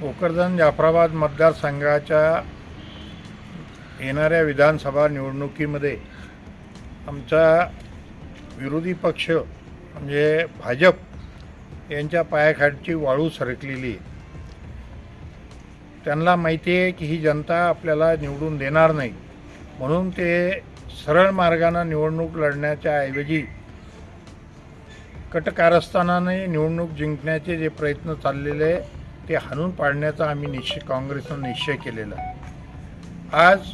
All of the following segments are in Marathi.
भोकरदन जाफराबाद मतदारसंघाच्या येणाऱ्या विधानसभा निवडणुकीमध्ये आमचा विरोधी पक्ष म्हणजे भाजप यांच्या पायाखालची वाळू सरकलेली आहे. त्यांना माहिती आहे की ही जनता आपल्याला निवडून देणार नाही. म्हणून ते सरळ मार्गानं निवडणूक लढण्याच्या ऐवजी कटकारस्थानाने निवडणूक जिंकण्याचे जे प्रयत्न चाललेले आहे ते हाणून पाडण्याचा आम्ही निश्चय काँग्रेसनं निश्चय केलेला. आज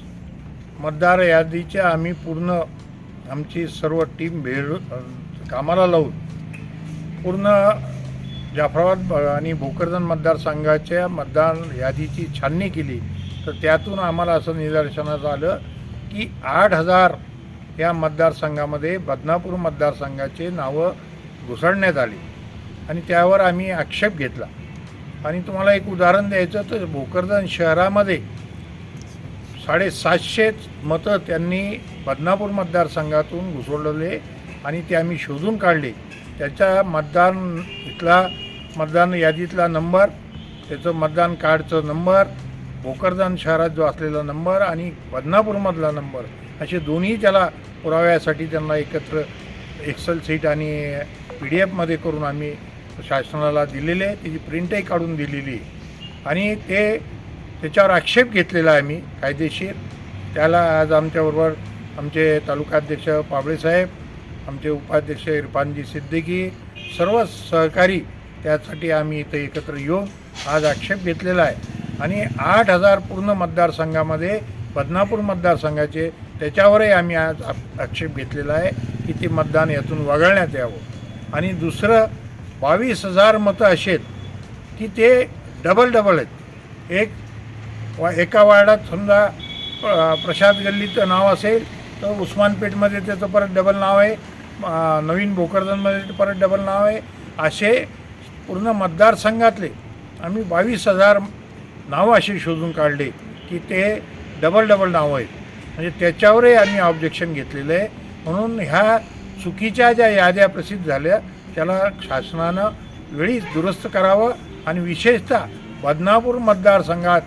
मतदार यादीच्या आम्ही पूर्ण आमची सर्व टीम भेळ कामाला लावून पूर्ण जाफराबाद आणि भोकरदन मतदारसंघाच्या मतदार यादीची छाननी केली. तर त्यातून आम्हाला असं निदर्शनास आलं की आठ हजार या मतदारसंघामध्ये बदनापूर मतदारसंघाचे नावं घुसळण्यात आली आणि त्यावर आम्ही आक्षेप घेतला. आणि तुम्हाला एक उदाहरण द्यायचं तर भोकरदन शहरामध्ये साडेसातशे मतं त्यांनी बदनापूर मतदारसंघातून घुसवलेले आणि ते आम्ही शोधून काढले. त्याच्या मतदान इथला मतदान यादीतला नंबर त्याचं मतदान कार्डचं नंबर भोकरदान शहरात जो असलेला नंबर आणि बदनापूरमधला नंबर असे दोन्ही त्याला पुराव्यासाठी त्यांना एकत्र एक्सेल सीट आणि पी डी एफमध्ये करून आम्ही शासनाला दिलेले आहे त्याची प्रिंटही काढून दिलेली आहे. आणि ते त्याच्यावर आक्षेप घेतलेला आहे आम्ही कायदेशीर. त्याला आज आमच्याबरोबर आमचे तालुकाध्यक्ष पाबळेसाहेब आमचे उपाध्यक्ष इरफानजी सिद्दीकी सर्व सहकारी त्यासाठी आम्ही इथं एकत्र येऊन आज आक्षेप घेतलेला आहे. आणि आठ हजार पूर्ण मतदारसंघामध्ये बदनापूर मतदारसंघाचे त्याच्यावरही आम्ही आज आक्षेप घेतलेला आहे की ते मतदान यातून वगळण्यात यावं. आणि दुसरं बावीस हजार मतं अशी आहेत की ते डबल डबल आहेत. एक वा एका वार्डात समजा अ, प्रसाद गल्लीचं नाव असेल तर उस्मानपेठमध्ये त्याचं परत डबल नाव आहे. नवीन भोकरदनमध्ये परत डबल नाव आहे. असे पूर्ण मतदारसंघातले आम्ही बावीस हजार नावं अशी शोधून काढले की ते डबल डबल नावं आहेत. म्हणजे त्याच्यावरही आम्ही ऑब्जेक्शन घेतलेलं आहे. म्हणून ह्या चुकीच्या ज्या याद्या प्रसिद्ध झाल्या त्याला शासनानं वेळीच दुरुस्त करावं आणि विशेषतः बदनापूर मतदारसंघात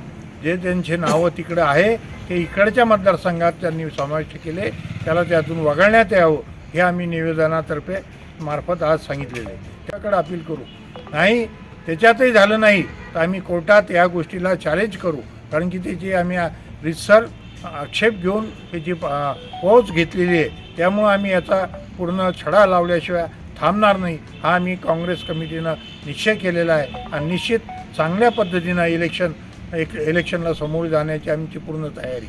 जे त्यांचे नावं तिकडं आहे ते इकडच्या मतदारसंघात त्यांनी समाविष्ट केले. त्याला त्यातून वगळण्यात यावं हे आम्ही निवेदनातर्फे मार्फत आज सांगितलेले आहे. त्याकडे अपील करू. नाही त्याच्यातही झालं नाही तर आम्ही कोर्टात या गोष्टीला चॅलेंज करू. कारण की त्याची आम्ही रितसर आक्षेप घेऊन त्याची पोच पोहोच घेतलेली आहे. त्यामुळं आम्ही याचा पूर्ण छडा लावल्याशिवाय थांबणार नाही. हा मी काँग्रेस कमिटीनं निश्चय केलेला आहे. आणि निश्चित चांगल्या पद्धतीनं इलेक्शन एक इलेक्शनला समोर जाण्याची आमची पूर्ण तयारी.